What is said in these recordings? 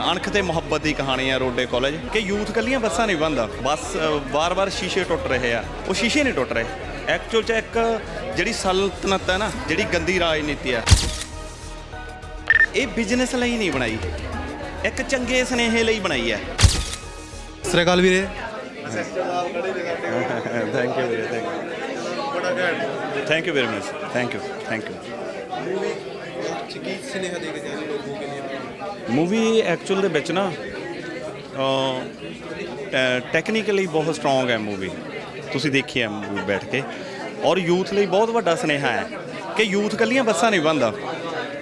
ਅਣਖ ਤੇ ਮੁਹੱਬਤ ਦੀ ਕਹਾਣੀ ਹੈ ਰੋਡੇ ਕਾਲਜ ਕਿ ਯੂਥ ਕੱਲੀਆਂ ਬੱਸਾਂ ਨਹੀਂ ਬੰਦਾ ਬਸ ਵਾਰ-ਵਾਰ ਸ਼ੀਸ਼ੇ ਟੁੱਟ ਰਹੇ ਆ। ਉਹ ਸ਼ੀਸ਼ੇ ਨਹੀਂ ਟੁੱਟ ਰਹੇ। ਐਕਚੁਅਲ ਚ ਇੱਕ ਜਿਹੜੀ ਸਲਤਨਤ ਹੈ ਨਾ ਜਿਹੜੀ ਗੰਦੀ ਰਾਜਨੀਤੀ ਆ ਇਹ ਬਿਜ਼ਨਸ ਲਈ ਨਹੀਂ ਬਣਾਈ। ਇੱਕ ਚੰਗੇ ਸਨੇਹੇ ਲਈ ਬਣਾਈ ਹੈ ਸਤਿ ਸ਼੍ਰੀ ਅਕਾਲ ਵੀਰੇ। ਥੈਂਕ ਯੂ ਵੀਰੇ thank you thank you very much thank you thank you ਕੀ ਸੁਨੇਹਾ ਦੇ ਕੇ ਜਾਣੇ ਲੋਕੋ ਕੇ ਲਈ ਮੂਵੀ ਐਕਚੁਅਲ ਦੇ ਵਿੱਚ ਨਾ ਟੈਕਨੀਕਲੀ ਬਹੁਤ ਸਟਰੋਂਗ ਹੈ ਮੂਵੀ ਤੁਸੀਂ ਦੇਖੀ ਹੈ ਮੂਵੀ ਬੈਠ ਕੇ। ਔਰ ਯੂਥ ਲਈ ਬਹੁਤ ਵੱਡਾ ਸੁਨੇਹਾ ਹੈ ਕਿ ਯੂਥ ਕੱਲੀਆਂ ਬੱਸਾਂ ਨਹੀਂ ਬੰਦਾ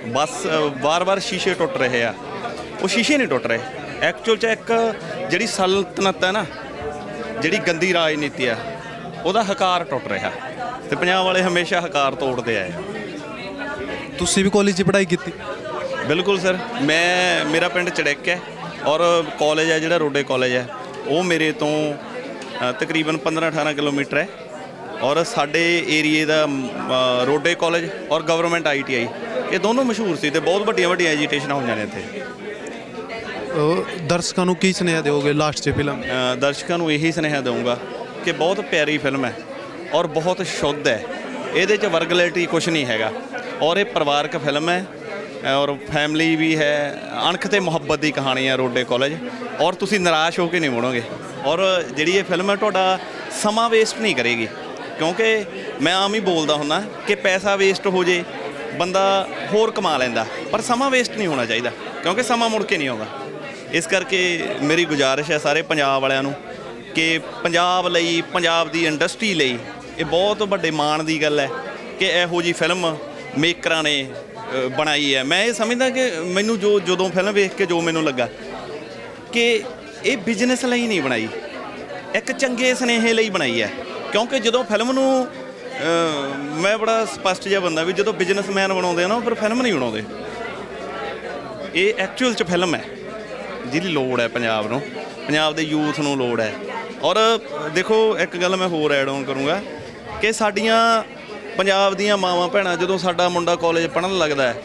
ਬੱਸ ਵਾਰ-ਵਾਰ ਸ਼ੀਸ਼ੇ ਟੁੱਟ ਰਹੇ ਆ। ਉਹ ਸ਼ੀਸ਼ੇ ਨਹੀਂ ਟੁੱਟ ਰਹੇ। ਐਕਚੁਅਲ ਚ ਇੱਕ ਜਿਹੜੀ ਸਲਤਨਤ ਹੈ ਨਾ, ਜਿਹੜੀ ਗੰਦੀ ਰਾਜਨੀਤੀ ਆ ਉਹਦਾ ਹਕਾਰ ਟੁੱਟ ਰਿਹਾ। ਤੇ ਪੰਜਾਬ ਵਾਲੇ ਹਮੇਸ਼ਾ ਹਕਾਰ ਤੋੜਦੇ ਆਏ ਤੁਸੀਂ ਵੀ ਕਾਲਜ 'ਚ ਪੜ੍ਹਾਈ ਕੀਤੀ? ਬਿਲਕੁਲ ਸਰ ਮੈਂ ਮੇਰਾ ਪਿੰਡ ਚੜੈਕ ਹੈ ਔਰ ਕਾਲਜ ਹੈ ਜਿਹੜਾ ਰੋਡੇ ਕਾਲਜ ਹੈ ਉਹ ਮੇਰੇ ਤੋਂ ਅ, ਤਕਰੀਬਨ 15-18 ਕਿਲੋਮੀਟਰ ਹੈ ਔਰ ਸਾਡੇ ਏਰੀਏ ਦਾ ਅ, ਰੋਡੇ ਕਾਲਜ ਔਰ ਗਵਰਨਮੈਂਟ ਆਈਟੀਆਈ ਇਹ ਦੋਨੋਂ ਮਸ਼ਹੂਰ ਸੀ ਤੇ ਬਹੁਤ ਵੱਡੀਆਂ ਵੱਡੀਆਂ ਐਜੀਟੇਸ਼ਨਾਂ ਹੋਈਆਂ ਨੇ ਇੱਥੇ। ਅਹ ਦਰਸ਼ਕਾਂ ਨੂੰ ਕੀ ਸੁਨੇਹਾ ਦਿਓਗੇ ਲਾਸਟ 'ਚ ਫਿਲਮ? ਅ, ਦਰਸ਼ਕਾਂ ਨੂੰ ਇਹੀ ਸੁਨੇਹਾ ਦਊਂਗਾ ਕਿ ਬਹੁਤ ਪਿਆਰੀ ਫਿਲਮ ਹੈ ਔਰ ਬਹੁਤ ਸ਼ੁੱਧ ਹੈ ਇਹਦੇ 'ਚ ਵਰਗਲਿਟੀ ਕੁਝ ਨਹੀਂ ਹੈਗਾ ਔਰ ਇਹ ਪਰਿਵਾਰਕ ਫਿਲਮ ਹੈ ਔਰ ਫੈਮਿਲੀ ਵੀ ਹੈ। ਅਣਖ ਤੇ ਮੁਹੱਬਤ ਦੀ ਕਹਾਣੀ ਹੈ ਰੋਡੇ ਕਾਲਜ। ਔਰ ਤੁਸੀਂ ਨਿਰਾਸ਼ ਹੋ ਕੇ ਨਹੀਂ ਮੁੜੋਗੇ। ਔਰ ਜਿਹੜੀ ਇਹ ਫਿਲਮ ਹੈ ਤੁਹਾਡਾ ਸਮਾਂ ਵੇਸਟ ਨਹੀਂ ਕਰੇਗੀ। ਕਿਉਂਕਿ ਮੈਂ ਆਮ ਹੀ ਬੋਲਦਾ ਹੁੰਦਾ ਕਿ ਪੈਸਾ ਵੇਸਟ ਹੋ ਜੇ, ਬੰਦਾ ਹੋਰ ਕਮਾ ਲੈਂਦਾ। ਪਰ ਸਮਾਂ ਵੇਸਟ ਨਹੀਂ ਹੋਣਾ ਚਾਹੀਦਾ, ਕਿਉਂਕਿ ਸਮਾਂ ਮੁੜ ਕੇ ਨਹੀਂ ਆਉਂਦਾ। ਇਸ ਕਰਕੇ ਮੇਰੀ ਗੁਜ਼ਾਰਿਸ਼ ਹੈ ਸਾਰੇ ਪੰਜਾਬ ਵਾਲਿਆਂ ਨੂੰ ਕਿ ਪੰਜਾਬ ਲਈ, ਪੰਜਾਬ ਦੀ ਇੰਡਸਟਰੀ ਲਈ ਇਹ ਬਹੁਤ ਵੱਡੇ ਮਾਣ ਦੀ ਗੱਲ ਹੈ ਕਿ ਇਹੋ ਜੀ ਫਿਲਮ ਮੇਕਰਾਂ ਨੇ ਬਣਾਈ ਹੈ। ਮੈਂ ਇਹ ਸਮਝਦਾ ਕਿ ਮੈਨੂੰ ਜੋ ਜਦੋਂ ਫਿਲਮ ਵੇਖ ਕੇ ਜੋ ਮੈਨੂੰ ਲੱਗਾ ਕਿ ਇਹ ਬਿਜ਼ਨਸ ਲਈ ਨਹੀਂ ਬਣਾਈ, ਇੱਕ ਚੰਗੇ ਸਨੇਹੇ ਲਈ ਬਣਾਈ ਹੈ। ਕਿਉਂਕਿ ਜਦੋਂ ਫਿਲਮ ਨੂੰ ਮੈਂ ਬੜਾ ਸਪਸ਼ਟ ਜਿਹਾ ਬੰਦਾ ਵੀ ਜਦੋਂ ਬਿਜ਼ਨਸਮੈਨ ਬਣਾਉਂਦੇ ਆ ਨਾ, ਉਹ ਫਿਲਮ ਨਹੀਂ ਬਣਾਉਂਦੇ। ਇਹ ਐਕਚੁਅਲ ਚ ਫਿਲਮ ਹੈ, ਜਿਹਦੀ ਲੋੜ ਹੈ ਪੰਜਾਬ ਨੂੰ। ਪੰਜਾਬ ਦੇ ਯੂਥ ਨੂੰ ਲੋੜ ਹੈ। ਔਰ ਦੇਖੋ, ਇੱਕ ਗੱਲ ਮੈਂ ਹੋਰ ਐਡ ਆਨ ਕਰੂੰਗਾ ਕਿ ਸਾਡੀਆਂ ਪੰਜਾਬ ਦੀਆਂ ਮਾਵਾਂ ਭੈਣਾਂ, ਜਦੋਂ ਸਾਡਾ ਮੁੰਡਾ ਕਾਲਜ ਪੜ੍ਹਨ ਲੱਗਦਾ ਹੈ,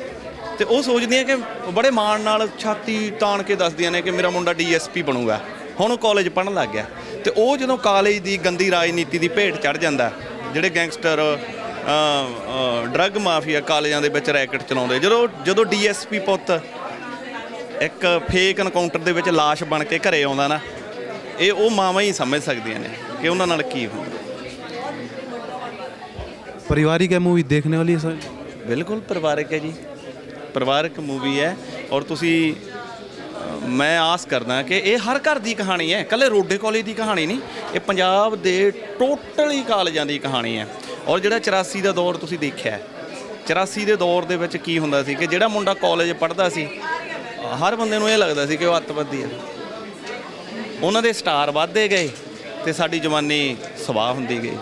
ਤੇ ਉਹ ਸੋਚਦੀਆਂ ਕਿ ਬੜੇ ਮਾਣ ਨਾਲ ਛਾਤੀ ਤਾਣ ਕੇ ਦੱਸਦੀਆਂ ਨੇ ਕਿ ਮੇਰਾ ਮੁੰਡਾ ਡੀਐਸਪੀ ਬਣੂਗਾ। ਹੁਣ ਉਹ ਕਾਲਜ ਪੜ੍ਹਨ ਲੱਗ ਗਿਆ। ਤੇ ਉਹ ਜਦੋਂ ਕਾਲਜ ਦੀ ਗੰਦੀ ਰਾਜਨੀਤੀ ਦੀ ਭੇਟ ਚੜ ਜਾਂਦਾ ਜਿਹੜੇ ਗੈਂਗਸਟਰ ਡਰੱਗ ਮਾਫੀਆ ਕਾਲਜਾਂ ਦੇ ਵਿੱਚ ਰੈਕਟ ਚਲਾਉਂਦੇ, ਜਦੋਂ ਜਦੋਂ ਡੀਐਸਪੀ ਪੁੱਤ ਇੱਕ ਫੇਕ ਐਨਕਾਊਂਟਰ ਦੇ ਵਿੱਚ লাশ ਬਣ ਕੇ ਘਰੇ ਆਉਂਦਾ ਨਾ, ਇਹ ਉਹ ਮਾਵਾਂ ਹੀ ਸਮਝ ਸਕਦੀਆਂ ਨੇ ਕਿ ਉਹਨਾਂ ਨਾਲ ਕੀ ਹੁੰਦਾ परिवारिक है मूवी देखने वाली है सर ਬਿਲਕੁਲ ਪਰਿਵਾਰਕ ਹੈ ਜੀ ਪਰਿਵਾਰਕ ਮੂਵੀ ਹੈ ਔਰ ਤੁਸੀਂ ਅ, ਮੈਂ ਆਸ ਕਰਦਾ ਕਿ ਇਹ ਹਰ ਘਰ ਦੀ ਕਹਾਣੀ ਹੈ ਕੱਲੇ ਰੋਡੇ ਕਾਲਜ ਦੀ ਕਹਾਣੀ ਨਹੀਂ ਇਹ ਪੰਜਾਬ ਦੇ ਟੋਟਲੀ ਕਾਲਜਾਂ ਦੀ ਕਹਾਣੀ ਹੈ ਔਰ ਜਿਹੜਾ 84 ਦਾ ਦੌਰ ਤੁਸੀਂ ਦੇਖਿਆ ਹੈ, 84 ਦੇ ਦੌਰ ਦੇ ਵਿੱਚ ਕੀ ਹੁੰਦਾ ਸੀ ਕਿ ਜਿਹੜਾ ਮੁੰਡਾ ਕਾਲਜ ਪੜ੍ਹਦਾ ਸੀ ਅ, ਹਰ ਬੰਦੇ ਨੂੰ ਇਹ ਲੱਗਦਾ ਸੀ ਕਿ ਉਹ ਅੱਤਵਾਦੀ ਹੈ ਉਹਨਾਂ ਦੇ ਸਟਾਰ ਵੱਧਦੇ ਗਏ ਤੇ ਸਾਡੀ ਜਵਾਨੀ ਸਵਾਹ ਹੁੰਦੀ ਗਈ